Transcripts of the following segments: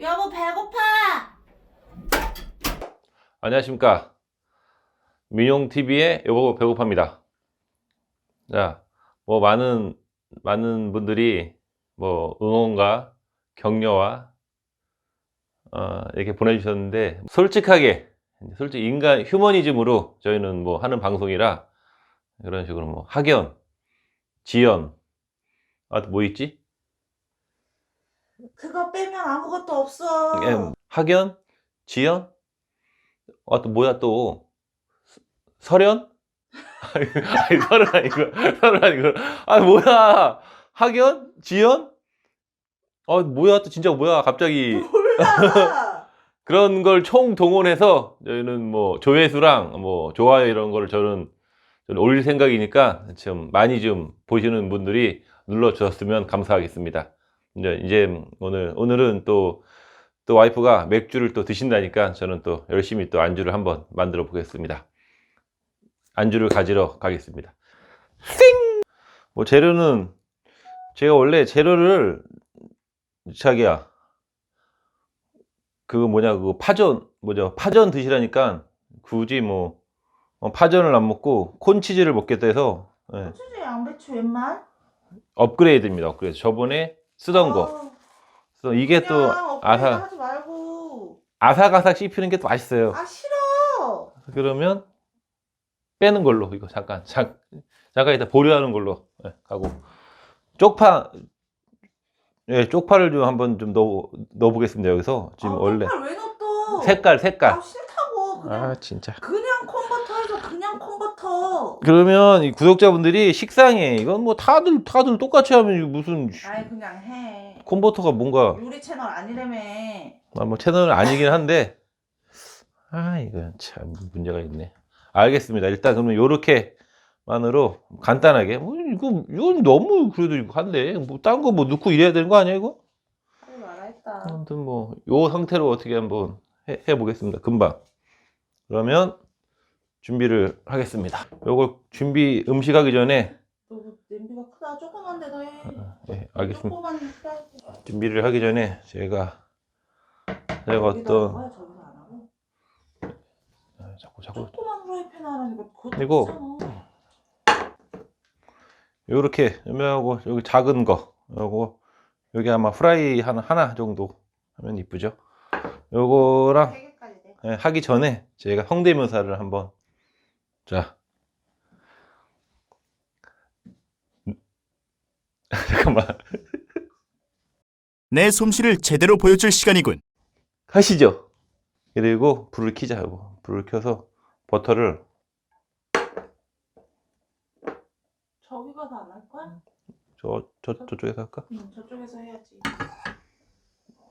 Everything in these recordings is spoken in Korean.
여보 배고파. 안녕하십니까. 민용TV의 여보 배고파입니다. 자, 뭐 많은, 많은 분들이 뭐 응원과 격려와 어, 이렇게 보내주셨는데 솔직하게, 솔직히 인간 휴머니즘으로 저희는 뭐 하는 방송이라 그런 식으로 뭐 학연, 지연, 아, 또 뭐 있지? 그거 빼면 아무것도 없어. 예, 학연, 지연, 아, 또 뭐야 또 서- 설연? 아니 설은 아니고 설은 아니고 아 뭐야 학연, 지연? 아 뭐야 또 진짜 뭐야 갑자기 몰라. 그런 걸 총 동원해서 저희는 뭐 조회수랑 뭐 좋아요 이런 거를 저는, 저는 올릴 생각이니까 좀 많이 좀 보시는 분들이 눌러 주셨으면 감사하겠습니다. 이제 이제 오늘 오늘은 또 또 와이프가 맥주를 또 드신다니까 저는 또 열심히 또 안주를 한번 만들어 보겠습니다. 안주를 가지러 가겠습니다. 생! 뭐 재료는 제가 원래 재료를 자기야 그거 뭐냐 그거 파전 뭐죠 파전 드시라니까 굳이 뭐 어, 파전을 안 먹고 콘치즈를 먹겠다 해서 예, 수지 양배추 웬말? 업그레이드입니다 업그레이드 저번에 쓰던 거 어, 그래서 이게 또 그냥 아사 하지 말고. 아삭아삭 씹히는 게 또 맛있어요 아 싫어. 그러면 빼는 걸로 이거 잠깐 잠, 잠깐 이따 보류하는 걸로 예, 가고 쪽파 예 쪽파를 좀 한번 좀 넣어 넣어 보겠습니다 여기서 지금 아, 원래 색깔 왜 넣어? 색깔 색깔 아 싫다고. 그냥 아 진짜 그냥 버터. 그러면 이 구독자분들이 식상해. 이건 뭐 다들 다들 똑같이 하면 무슨 아이 그냥 해. 콘버터가 뭔가 요리 채널 아니라며. 아, 뭐 채널은 아니긴 한데 아 이거 참 문제가 있네. 알겠습니다. 일단 그러면 요렇게만으로 간단하게 뭐 이거 이건 너무 그래도 이거 한데 뭐딴 거 뭐 넣고 이래야 되는 거 아니야 이거? 하지 말라 했다. 아무튼 뭐 요 상태로 어떻게 한번 해, 해보겠습니다. 금방. 그러면 준비를 하겠습니다. 요걸 준비 음식하기 전에 너 냄비가 크다. 조그만 데다 해. 네, 알겠습니다. 조그만. 준비를 하기 전에 제가 제가 어떤. 아, 자꾸 자꾸 조그만 후라이팬 하라니까 그것도 크잖아. 요렇게 요명하고 여기 작은 거 요거 여기 아마 프라이 하나 하나 정도 하면 이쁘죠 요거랑 세 개까지 돼. 예, 하기 전에 제가 성대묘사를 한번 자 잠깐만 내 솜씨를 제대로 보여줄 시간이군. 하시죠 그리고 불을 켜자 요거 불을 켜서 버터를 저기 가서 안 할 거야? 저, 저, 저쪽에서 할까? 응, 저쪽에서 해야지.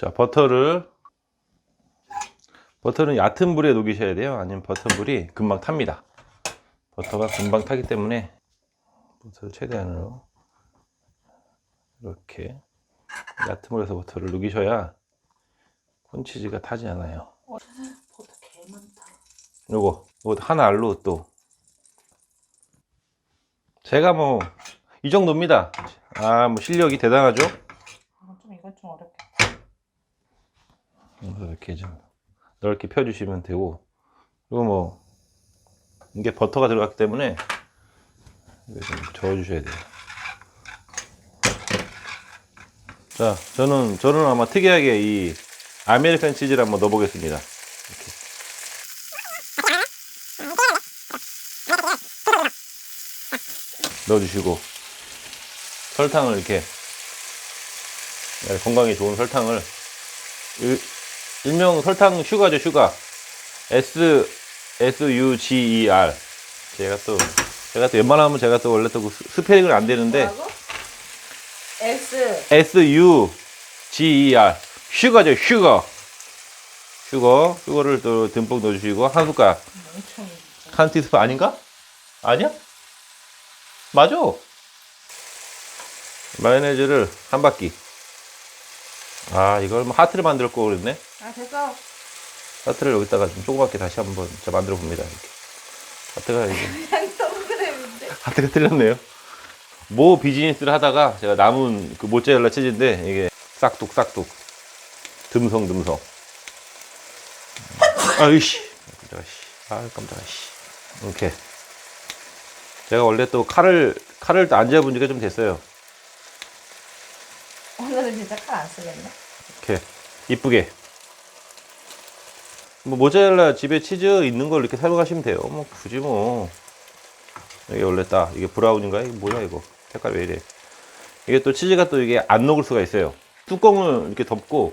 자, 버터를 버터는 얕은 불에 녹이셔야 돼요. 아니면 버터불이 금방 탑니다. 버터가 금방 타기 때문에 버터를 최대한으로 이렇게 얕은 불에서 버터를 녹이셔야 콘치즈가 타지 않아요. 버터 개 많다. 요거, 요거 하나 알로 또 제가 뭐 이 정도입니다. 아, 뭐 실력이 대단하죠? 아, 좀 이건 좀 어렵겠다. 이렇게 좀 넓게 펴주시면 되고 그리고 뭐 이게 버터가 들어갔기 때문에 이거 좀 저어주셔야 돼요. 자, 저는 저는 아마 특이하게 이 아메리칸 치즈를 한번 넣어보겠습니다. 이렇게. 넣어주시고 설탕을 이렇게 네, 건강에 좋은 설탕을 일, 일명 설탕 슈가죠 슈가 S S U G E R 제가 또 제가 또 웬만하면 제가 또 원래 또그 스- 스페링을 안 되는데 뭐라고? S. S U G E R 슈가죠 슈거 슈거 슈거를 또 듬뿍 넣어주시고 한 멍청이. 한 티스푼 아닌가? 아니야? 맞아 마요네즈를 한 바퀴 아 이걸 뭐 하트를 만들 거 그랬네 아, 됐어. 하트를 여기다가 좀 조그맣게 다시 한번 저 만들어 봅니다. 이렇게. 하트가 이제 그냥 동그라미인데. 하트가 틀렸네요. 모 비즈니스를 하다가 제가 남은 그 모짜렐라 치즈인데 이게 싹둑 싹둑 듬성 듬성. 아이씨, 깜짝아 씨. 아 깜짝아 씨. 이렇게. 제가 원래 또 칼을 칼을 또 안 잡은 지가 좀 됐어요. 오늘은 진짜 칼 안 쓰겠네. 이렇게 이쁘게. 뭐 모짜렐라 집에 치즈 있는 걸 이렇게 사용하시면 돼요. 뭐 굳이 뭐 이게 원래 딱 이게 브라운인가 이게 뭐야 이거 색깔 왜 이래? 이게 또 치즈가 또 이게 안 녹을 수가 있어요. 뚜껑을 이렇게 덮고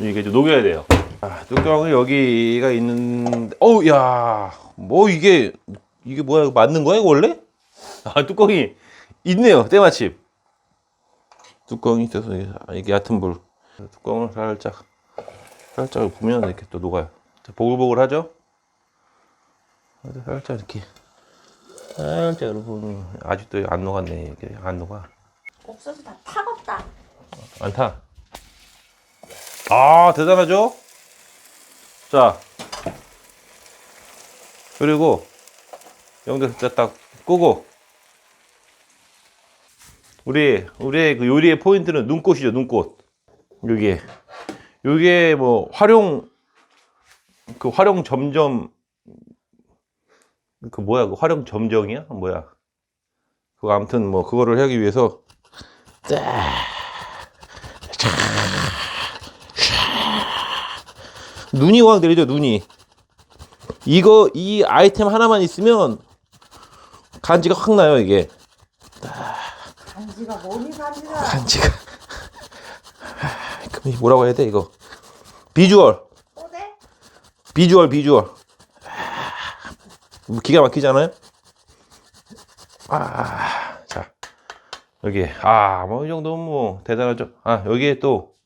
이게 좀 녹여야 돼요. 아, 뚜껑을 여기가 있는 어우 야뭐 이게 이게 뭐야 이거 맞는 거야 이거 원래? 아 뚜껑이 있네요 때마침. 뚜껑이 있어서 이게- 아, 얕은 불 뚜껑을 살짝 살짝 보면 이렇게 또 녹아요. 자, 보글보글하죠? 살짝 이렇게. 살짝 여러분 아직도 안 녹았네 이게. 안 녹아. 옥수수 다 타겁다. 안 타. 아 대단하죠? 자. 그리고 영대 진짜 딱 끄고. 우리 우리의 그 요리의 포인트는 눈꽃이죠 눈꽃. 여기에 요게 뭐 활용 그 활용 점점 그 뭐야 그 활용 점정이야? 뭐야? 그거 아무튼 뭐 그거를 하기 위해서 눈이 확 내리죠 눈이. 이거 이 아이템 하나만 있으면 간지가 확 나요 이게. 간지가 뭐니 간지가. 간지가 뭐라고 해야 돼 이거? 비주얼? 비주얼 비주얼. 뭐 기가 막히잖아요? 아자. 여기 아뭐 이 정도면 뭐 대단하죠. 아 여기에 또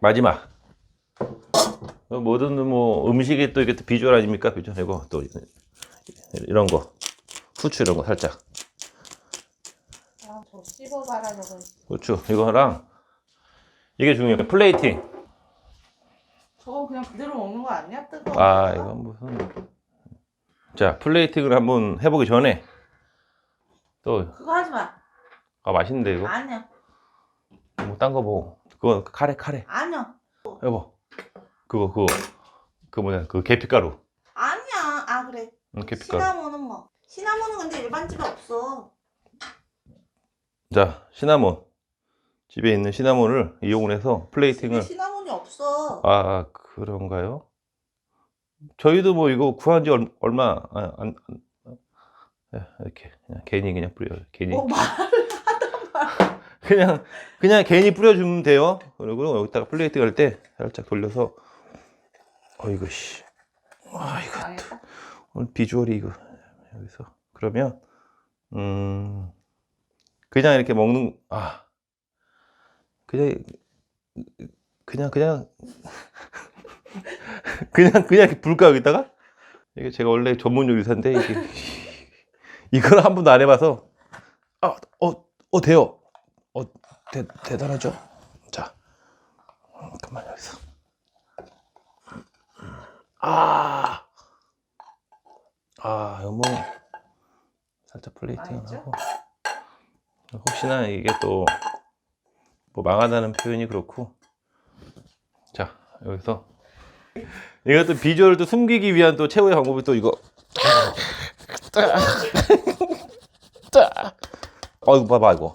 마지막. 어, 뭐든 뭐 음식이 또 이게 또 비주얼 아닙니까? 비주얼 이거 또 이런 거. 후추 이런 거 살짝. 아, 저 씹어봐라 저거. 후추. 이거랑 이게 중요해요 플레이팅 저거 그냥 그대로 먹는 거 아니야? 뜨거워. 아 이건 무슨 자 플레이팅을 한번 해보기 전에 또 그거 하지 마. 아 맛있는데 이거 아니야. 뭐 딴 거 뭐 그거 카레 카레 아니야. 여보 그거 그거 그 뭐냐 그 계피가루 아니야. 아 그래. 응, 계피가루 시나몬은 뭐. 시나몬은 근데 일반 집에 없어. 자 시나몬 집에 있는 시나몬을 이용을 해서 플레이팅을 시나몬이 없어. 아 그런가요? 저희도 뭐 이거 구한 지 얼, 얼마 아, 안, 안 예, 이렇게 그냥 괜히 그냥 뿌려요 괜히 뭐 말. 그냥 그냥 괜히 뿌려주면 돼요. 그리고 여기다가 플레이팅 할 때 살짝 돌려서 어 이거 씨. 아 이거 망했다. 오늘 비주얼이 이거 여기서 그러면 음 그냥 이렇게 먹는 아 그냥 그냥 그냥 그냥 그냥 불까 여기다가? 이게 제가 원래 전문 요리사인데 이게 이걸 한 번도 안 해봐서 아어어 돼요. 어 대, 대단하죠? 자 그만 여기서. 아 아, 이거 뭐 살짝 플레이팅을? 하고. 혹시나 이게 또 뭐 망하다는 표현이 그렇고 자 여기서 이것도 비주얼도 숨기기 위한 또 최고의 방법이 또 이거 어 이거 봐봐 이거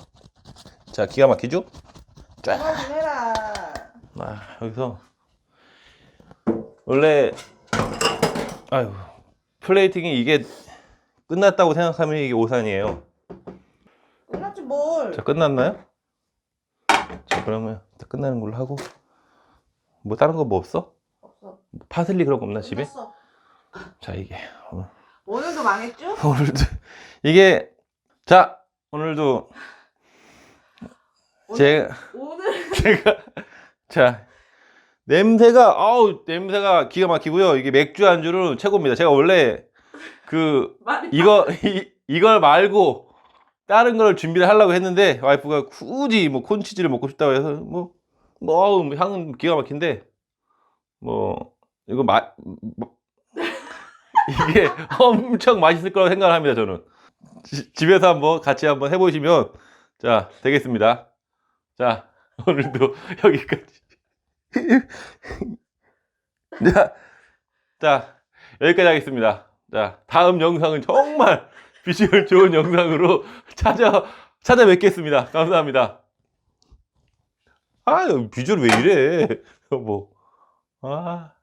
자 기가 막히죠? 해라. 아, 여기서 원래 아유 플레이팅이 이게 끝났다고 생각하면 이게 오산이에요. 끝났지 뭘. 자 끝났나요? 자 그러면 다 끝나는 걸로 하고 뭐 다른 거 뭐 없어? 없어. 뭐 파슬리 그런 거 없나 집에? 끝났어. 자 이게 오늘- 오늘도 망했죠? 오늘도 이게 자 오늘도 제가 오늘 제가 자 냄새가 아우 냄새가 기가 막히고요. 이게 맥주 안주는 최고입니다. 제가 원래 그 말이 이거 이, 이걸 말고 다른 걸 준비를 하려고 했는데 와이프가 굳이 뭐 콘치즈를 먹고 싶다고 해서 뭐, 뭐뭐 향은 기가 막힌데 뭐 이거 마 뭐- 이게 엄청 맛있을 거라고 생각을 합니다 저는. 지- 집에서 한번 같이 한번 해보시면 자 되겠습니다. 자 오늘도 여기까지. 자, 자, 여기까지 하겠습니다. 자, 다음 영상은 정말 비주얼 좋은 영상으로 찾아, 찾아뵙겠습니다. 감사합니다. 아, 비주얼 왜 이래? 뭐, 아.